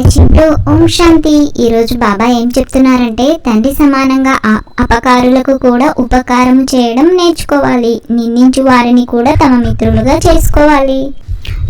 చింటూ. ఓం శాంతి. ఈరోజు బాబా ఏం చెప్తున్నారంటే తండ్రి సమానంగా అపకారులకు కూడా ఉపకారం చేయడం నేర్చుకోవాలి. నిందించు వారిని కూడా తమ మిత్రులుగా చేసుకోవాలి.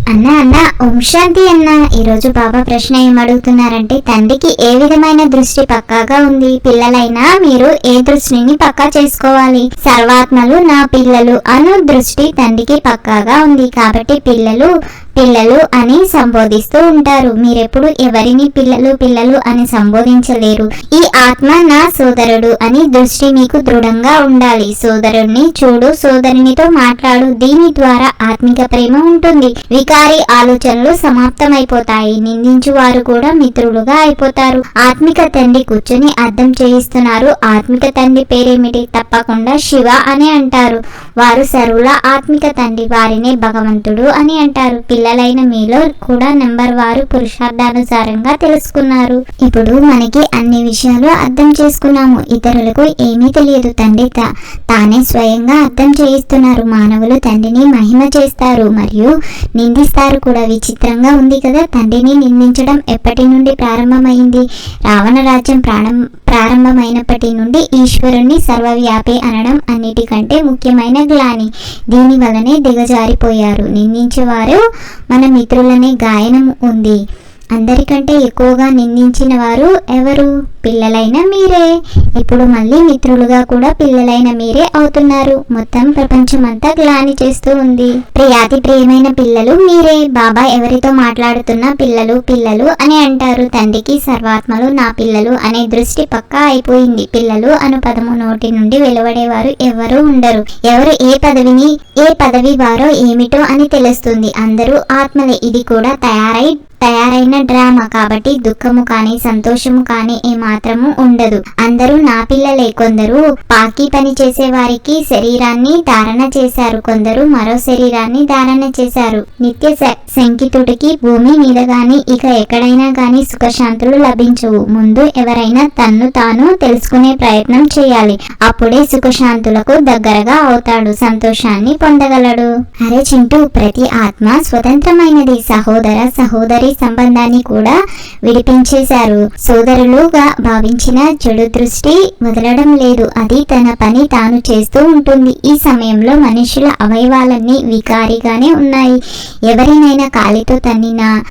అన్న అన్న ఓం శాంతి అన్న. ఈరోజు బాబా ప్రశ్న ఏం అడుగుతున్నారంటే తండ్రికి ఏ విధమైన దృష్టి పక్కాగా ఉంది? పిల్లలైనా మీరు ఏ దృష్టిని పక్కా చేసుకోవాలి? సర్వాత్మలు నా పిల్లలు అను దృష్టి తండ్రికి పక్కాగా ఉంది. కాబట్టి పిల్లలు పిల్లలు అని సంబోధిస్తూ ఉంటారు. మీరెప్పుడు ఎవరిని పిల్లలు పిల్లలు అని సంబోధించలేరు. ఈ ఆత్మ నా సోదరుడు అని దృష్టి మీకు దృఢంగా ఉండాలి. సోదరుణ్ణి చూడు సోదరునితో మాట్లాడు. దీని ద్వారా ఆత్మిక ప్రేమ ఉంటుంది. వికారి ఆలోచనలు సమాప్తమైపోతాయి. నిందించు వారు కూడా మిత్రులుగా అయిపోతారు. ఆత్మిక తండ్రి కూర్చొని అర్థం చేయిస్తున్నారు. ఆత్మిక తండ్రి పేరేమిటి? తప్పకుండా శివ అని అంటారు. వారు సరువుల ఆత్మిక తండ్రి. వారినే భగవంతుడు అని అంటారు. పిల్లలైన మీలో కూడా నెంబర్ వారు పురుషార్థానుసారంగా తెలుసుకున్నారు. ఇప్పుడు మనకి అన్ని విషయాలు అర్థం చేసుకున్నాము. ఇతరులకు ఏమీ తెలియదు తండ్రి తానే స్వయంగా అర్థం చేయిస్తున్నారు. మానవులు తండ్రిని మహిమ చేస్తారు మరియు నిందిస్తారు కూడా. విచిత్రంగా ఉంది కదా తండ్రిని నిందించడం ఎప్పటి నుండి ప్రారంభమైంది? రావణ రాజ్యం ప్రాణం ప్రారంభమైనప్పటి నుండి ఈశ్వరుణ్ణి సర్వవ్యాపి అనడం అన్నిటికంటే ముఖ్యమైన గ్లాని. దీని వలనే దిగజారిపోయారు. నిందించేవారు మన మిత్రులనే గాయనం ఉంది. అందరికంటే ఎక్కువగా నిందించిన వారు ఎవరు? పిల్లలైన మీరే. ఇప్పుడు మళ్ళీ మిత్రులుగా కూడా పిల్లలైన మీరే అవుతున్నారు. మొత్తం ప్రపంచమంతా గ్లాని చేస్తూ ఉంది. ప్రియాతి ప్రియమైన పిల్లలు మీరే. బాబా ఎవరితో మాట్లాడుతున్న పిల్లలు పిల్లలు అని అంటారు. తండ్రికి సర్వాత్మలు నా పిల్లలు అనే దృష్టి పక్కా అయిపోయింది. పిల్లలు అను పదము నోటి నుండి వెలువడేవారు ఎవరు ఉండరు. ఎవరు ఏ పదవిని ఏ పదవి వారో ఏమిటో అని తెలుస్తుంది. అందరూ ఆత్మలే. ఇది కూడా తయారై తయారైన డ్రామా కాబట్టి దుఃఖము కానీ సంతోషము కానీ ఏమాత్రము ఉండదు. అందరూ నా పిల్లలే. కొందరు పాకి పని చేసే వారికి శరీరాన్ని ధారణ చేశారు. కొందరు మరో శరీరాన్ని ధారణ చేశారు. నిత్య శంకితుడికి భూమి మీద గాని ఇక ఎక్కడైనా గాని సుఖశాంతులు లభించవు. ముందు ఎవరైనా తన్ను తాను తెలుసుకునే ప్రయత్నం చేయాలి. అప్పుడే సుఖశాంతులకు దగ్గరగా అవుతాడు. సంతోషాన్ని పొందగలడు. అరే చింటూ ప్రతి ఆత్మ స్వతంత్రమైనది. సహోదర సహోదరి సంబంధాన్ని కూడా విడిపించేశారు. సోదరులుగా భావించిన చెడు దృష్టి వదలడం లేదు. అది తన పని తాను చేస్తూ ఉంటుంది. ఈ సమయంలో మనుషుల అవయవాలన్నీ వికారిగానే ఉన్నాయి. ఎవరినైనా కాలితో తన్నిన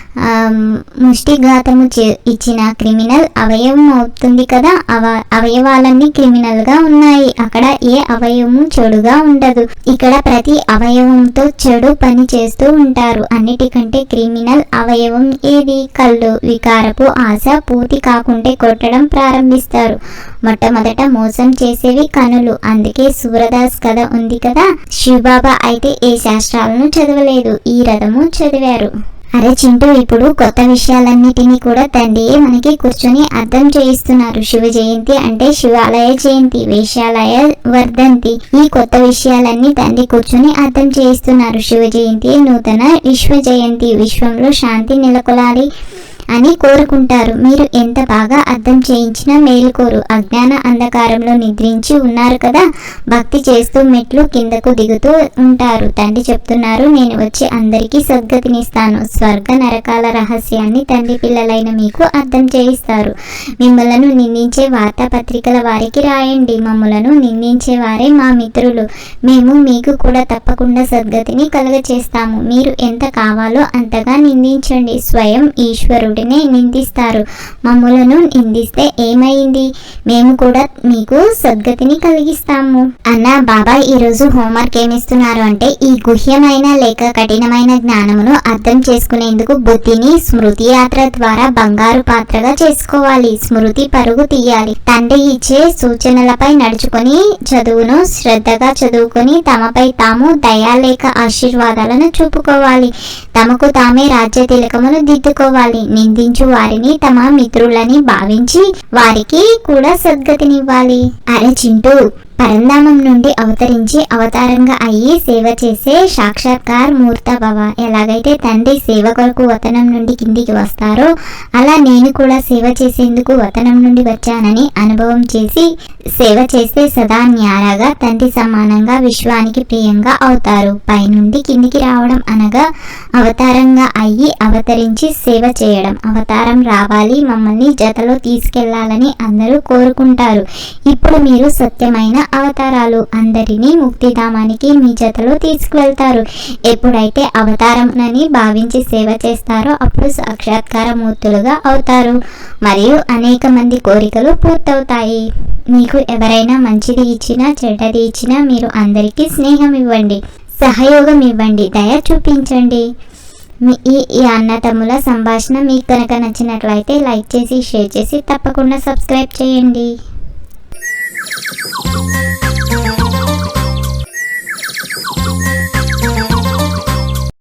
ముష్టిఘాతము ఇచ్చిన క్రిమినల్ అవయవం అవుతుంది కదా? అవ అవయవాలన్నీ క్రిమినల్గా ఉన్నాయి. అక్కడ ఏ అవయవము చెడుగా ఉండదు. ఇక్కడ ప్రతి అవయవంతో చెడు పని చేస్తూ ఉంటారు. అన్నిటికంటే క్రిమినల్ అవయవం ఏది? కళ్ళు వికారపు ఆశ పూర్తి కాకుంటే కొట్టడం ప్రారంభిస్తారు. మొట్టమొదట మోసం చేసేవి కనులు. అందుకే సూరదాస్ కథ ఉంది కదా? శివబాబా అయితే ఏ శాస్త్రాలను చదవలేదు. ఈ రథము చదివారు. అరే చింటూ ఇప్పుడు కొత్త విషయాలన్నిటినీ కూడా తండ్రియే మనకి కూర్చొని అర్థం చేయిస్తున్నారు. శివ జయంతి అంటే శివాలయ జయంతి వేషాలయ వర్ధంతి. ఈ కొత్త విషయాలన్నీ తండ్రి కూర్చొని అర్థం చేయిస్తున్నారు. శివ జయంతి నూతన విశ్వ జయంతి. విశ్వంలో శాంతి నెలకొలాలి. అని కోరుకుంటారు. మీరు ఎంత బాగా అర్థం చేయించినా మేలుకోరు. అజ్ఞాన అంధకారంలో నిద్రించి ఉన్నారు కదా? భక్తి చేస్తూ మెట్లు కిందకు దిగుతూ ఉంటారు. తండ్రి చెప్తున్నారు నేను వచ్చి అందరికీ సద్గతినిస్తాను. స్వర్గ నరకాల రహస్యాన్ని తండ్రి పిల్లలైన మీకు అర్థం చేయిస్తారు. మిమ్మలను నిందించే వార్తాపత్రికల వారికి రాయండి. మమ్మలను నిందించే వారే మా మిత్రులు. మేము మీకు కూడా తప్పకుండా సద్గతిని కలుగచేస్తాము. మీరు ఎంత కావాలో అంతగా నిందించండి. స్వయం వెంటనే నిందిస్తారు. మమ్ములను నిందిస్తే ఏమైంది? మేము కూడా మీకు సద్గతిని కలిగిస్తాము. అన్న బాబా ఈరోజు హోంవర్క్ ఏమిస్తున్నారు అంటే ఈ గుహ్యమైన లేక కఠినమైన జ్ఞానమును అర్థం చేసుకునేందుకు బుద్ధిని స్మృతి యాత్ర ద్వారా బంగారు పాత్రగా చేసుకోవాలి. స్మృతి పరుగు తీయాలి. తండ్రి ఇచ్చే సూచనలపై నడుచుకొని చదువును శ్రద్ధగా చదువుకొని తమపై తాము దయా లేక ఆశీర్వాదాలను చూపుకోవాలి. తమకు తామే రాజ్య తిలకమును దిద్దుకోవాలి. నిందించు వారిని తమ మిత్రులని భావించి వారికి కూడా సద్గతినివ్వాలి. అరే చింటూ పరంధామం నుండి అవతరించి అవతారంగా అయ్యి సేవ చేసే సాక్షాత్కార్ మూర్తభవ ఎలాగైతే తండ్రి సేవ కొరకు వతనం నుండి కిందికి వస్తారో అలా నేను కూడా సేవ చేసేందుకు వతనం నుండి వచ్చానని అనుభవం చేసి సేవ చేస్తే సదా న్యారగా తండ్రి సమానంగా విశ్వానికి ప్రియంగా అవుతారు. పైనుండి కిందికి రావడం అనగా అవతారంగా అయ్యి అవతరించి సేవ చేయడం. అవతారం రావాలి మమ్మల్ని జతలో తీసుకెళ్ళాలని అందరూ కోరుకుంటారు. ఇప్పుడు మీరు సత్యమైన అవతారాలు అందరినీ ముక్తిధామానికి మీ జతలో తీసుకువెళ్తారు. ఎప్పుడైతే అవతారంనని భావించి సేవ చేస్తారో అప్పుడు సాక్షాత్కార మూర్తులుగా అవుతారు. మరియు అనేక మంది కోరికలు పూర్తవుతాయి. మీకు ఎవరైనా మంచిది ఇచ్చినా చెడ్డది ఇచ్చినా మీరు అందరికీ స్నేహం ఇవ్వండి. సహయోగం ఇవ్వండి. దయ చూపించండి. మీ ఈ ఈ అన్నతమ్ముల సంభాషణ మీకు కనుక నచ్చినట్లయితే లైక్ చేసి షేర్ చేసి తప్పకుండా సబ్స్క్రైబ్ చేయండి. Thank you.